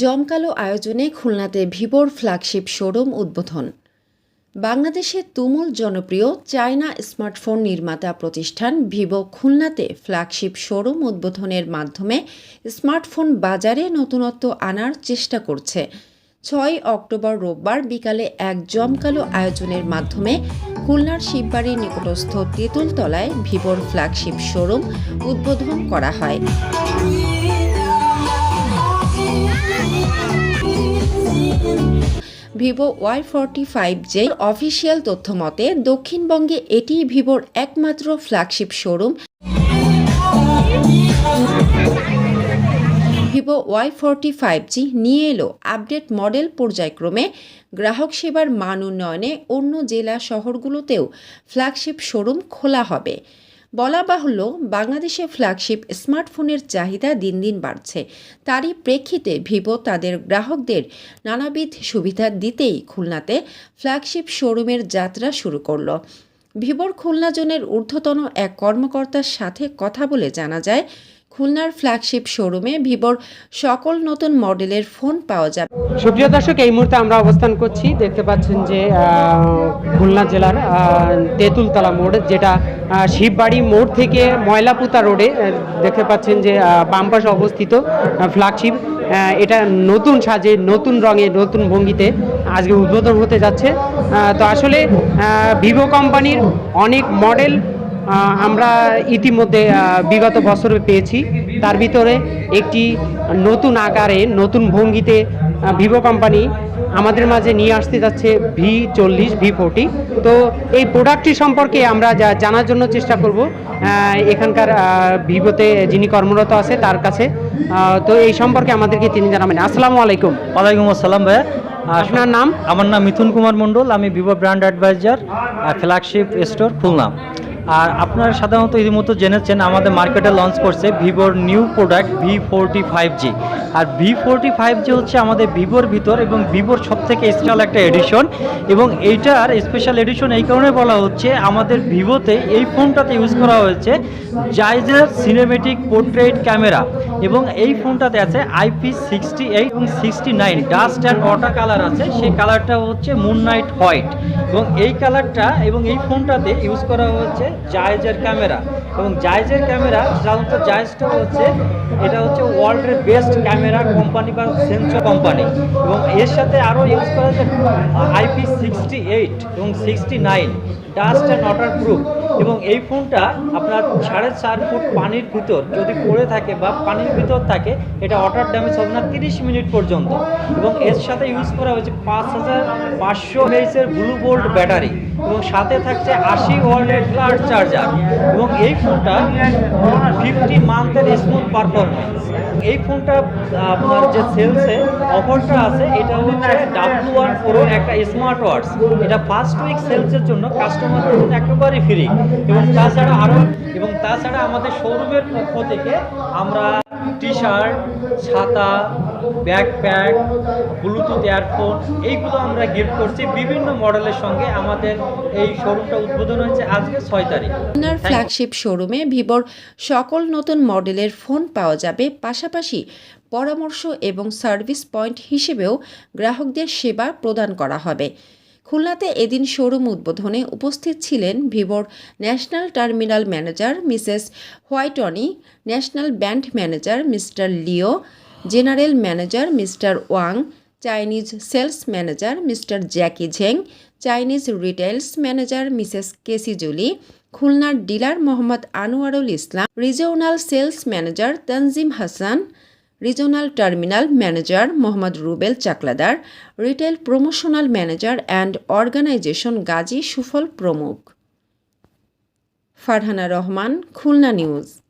জমকালো আয়োজনে খুলনাতে ভিভোর ফ্ল্যাগশিপ শোরুম উদ্বোধন। বাংলাদেশে তুমুল জনপ্রিয় চায়না স্মার্টফোন নির্মাতা প্রতিষ্ঠান ভিভো খুলনাতে ফ্ল্যাগশিপ শোরুম উদ্বোধনের মাধ্যমে স্মার্টফোন বাজারে নতুনত্ব আনার চেষ্টা করছে। ছয় অক্টোবর রোববার বিকালে এক জমকালো আয়োজনের মাধ্যমে খুলনার শিববাড়ির নিকটস্থ তেঁতুলতলায় ভিভোর ফ্ল্যাগশিপ শোরুম উদ্বোধন করা হয়। Vivo Y forty five J official তথ্য মতে, দক্ষিণবঙ্গে এটি ভিভোর একমাত্র flagship showroom. Vivo Y forty five G নিয়ে এলো আপডেট মডেল পর্যায়ক্রমে গ্রাহক সেবার মান উন্নয়নে অন্য জেলা শহরগুলোতেও ফ্ল্যাগশিপ শোরুম খোলা হবে। বলা বাহুল্য, বাংলাদেশে ফ্ল্যাগশিপ স্মার্টফোনের চাহিদা দিন দিন বাড়ছে। তারই প্রেক্ষিতে ভিভো তাদের গ্রাহকদের নানাবিধ সুবিধা দিতেই খুলনাতে ফ্ল্যাগশিপ শোরুমের যাত্রা শুরু করল। ভিভোর খুলনা জোনের ঊর্ধ্বতন এক কর্মকর্তার সাথে কথা বলে জানা যায় খুলনার ফ্ল্যাগশিপ শোরুমে ভিভোর সকল নতুন মডেলের ফোন পাওয়া যাবে। সুপ্রিয় দর্শক, এই মুহূর্তে আমরা অবস্থান করছি। দেখতে পাচ্ছেন যে খুলনা জেলার তেঁতুলতলা মোড়, যেটা শিববাড়ি মোড় থেকে ময়লাপুতা রোডে দেখতে পাচ্ছেন যে বাম অবস্থিত ফ্ল্যাগশিপ এটা নতুন সাজে, নতুন রঙে, নতুন ভঙ্গিতে আজকে উদ্বোধন হতে যাচ্ছে। তো আসলে ভিভো কোম্পানির অনেক মডেল আমরা ইতিমধ্যে বিগত বছরে পেয়েছি। তার ভিতরে একটি নতুন আকারে নতুন ভঙ্গিতে ভিভো কোম্পানি আমাদের মাঝে নিয়ে আসতে যাচ্ছে ভি চল্লিশ ভি ফোরটি। তো এই প্রোডাক্টটি সম্পর্কে আমরা যা জানার জন্য চেষ্টা করব এখানকার ভিভোতে যিনি কর্মরত আছে তার কাছে। তো এই সম্পর্কে আমাদেরকে তিনি জানাবেন। আসসালামু আলাইকুম। ওয়ালাইকুম আসসালাম ভাইয়া আপনার নাম? আমার নাম মিথুন কুমার মণ্ডল। আমি Vivo brand advisor flagship store Khulna. আর আপনারা সাধারণত ইতিমধ্যে জেনেছেন আমাদের মার্কেটে লঞ্চ করছে ভিভোর new product V forty five G আর ভি ফোরটি ফাইভ জি হচ্ছে আমাদের ভিভোর ভিতর এবং ভিভোর সব থেকে স্পেশাল একটা এডিশন এবং এইটার স্পেশাল এডিশন এই কারণে বলা হচ্ছে আমাদের ভিভোতে এই ফোনটাতে ইউজ করা হয়েছে জাইজের সিনেমেটিক পোর্ট্রেট ক্যামেরা এবং এই ফোনটাতে আছে আইপি সিক্সটি এইট এবং sixty nine dust and water colour আছে। সেই কালারটা হচ্ছে মুন নাইট হোয়াইট এবং এই কালারটা এবং এই ফোনটাতে ইউজ করা হচ্ছে জায়েজের ক্যামেরা। এবং জায়েজের ক্যামেরা সাধারণত জায়েজটা হচ্ছে, এটা হচ্ছে ওয়ার্ল্ডের বেস্ট ক্যামেরা কোম্পানি বা সেন্সর কোম্পানি। এবং এর সাথে আরও ইউজ করা হচ্ছে আইপি সিক্সটি এইট এবং sixty nine, dust and waterproof এবং এই ফোনটা আপনার সাড়ে চার ফুট পানির ভিতর যদি পড়ে থাকে বা পানির ভিতর থাকে, এটা ওয়াটার ড্যামেজ হবে না তিরিশ মিনিট পর্যন্ত। এবং এর সাথে ইউজ করা হয়েছে পাঁচ হাজার পাঁচশো এইচের ব্লু বোল্ট ব্যাটারি এবং সাথে থাকছে আশি ওয়ার্ল্ডের ফ্লাড চার্জার এবং এই ফোনটা ফিফটি মান্থের স্মুথ পারফরমেন্স এই ফোনটা আপনার যে সেলসে অফারটা আছে, এটা হচ্ছে ডাব্লু ওয়ান প্রো একটা স্মার্ট ওয়ার্ডস এটা ফার্স্ট উইক সেলসের জন্য কাস্টমারদের জন্য একেবারে ফ্রি এবং তাছাড়া আরও এবং তাছাড়া আমাদের শোরুমের পক্ষ থেকে আমরা টি শার্ট ছাতা ব্যাকপ্যাক ব্লুটুথ ইয়ারফোন এইগুলো আমরা গিফট করছি। বিভিন্ন মডেলের সঙ্গে আমাদের এই শোরুমটা উদ্বোধন হয়েছে আজকে ছয় তারিখ। খুলনার ফ্ল্যাগশিপ শোরুমে ভিভোর সকল নতুন মডেলের ফোন পাওয়া যাবে। পাশাপাশি পরামর্শ এবং সার্ভিস পয়েন্ট হিসেবেও গ্রাহকদের সেবা প্রদান করা হবে। খুলনাতে এদিন শোরুম উদ্বোধনে উপস্থিত ছিলেন ভিভোর national terminal manager Mrs Whitney, national band manager mister Leo, general manager mister Wang, Chinese sales manager mister Jackie Zheng, Chinese retails manager Mrs Casey Julie, খুলনার dealer Mohammad Anwarul Islam, regional sales manager Tanjim Hasan regional terminal manager Mohammad Rubel Chakladar, retail promotional manager and organization Gazi Sufal প্রমুখ। Farhana Rahman, Khulna news.